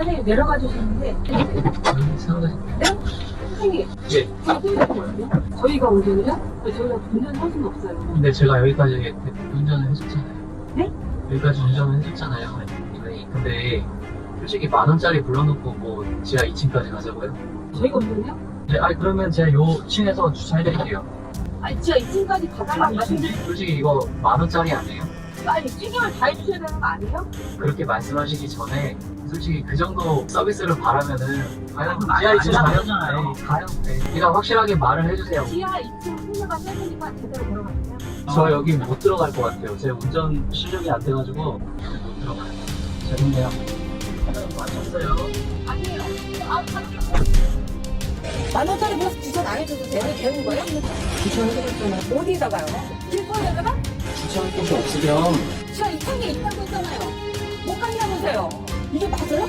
선생님 내려가 주시는데 상당히 선생님 예. 저희가 운전이요? 저희가 운전할 수는 없어요. 근데 제가 여기까지 운전을 해줬잖아요. 네? 여기까지 운전을 해줬잖아요. 아니, 근데 솔직히 만 원짜리 불러놓고 뭐 지하 2층까지 가자고요? 저희가 운전이요? 네, 아니 그러면 제가 요 층에서 주차해드릴게요. 아니 진짜 2층까지 가달라고 말씀드리 솔직히 이거 만 원짜리 아니에요? 아니 책임을 다 해주셔야 되는 거 아니에요? 그렇게 말씀하시기 전에 솔직히 그 정도 서비스를 바라면은 과연 그럼 지하 2층 안 가요? 하잖아요. 네. 네. 그러니까 확실하게 말을 해주세요. 지하 2층 승려가 세니까 제대로 걸어가세요. 저 여기 못 들어갈 것 같아요. 제 운전 실력이 안 돼가지고 못 들어가요. 죄송해요. 맞췄어요. 아니에요. 아, 만 원짜리 버스 주차 안 해줘도 되는 되는 거예요? 주차해드렸잖아요. 어디다가요? 길거리에다가? 주차할 곳이 없으면 지하 2층에 있다고 했잖아요. 못 간다면서요. 이게 맞아요?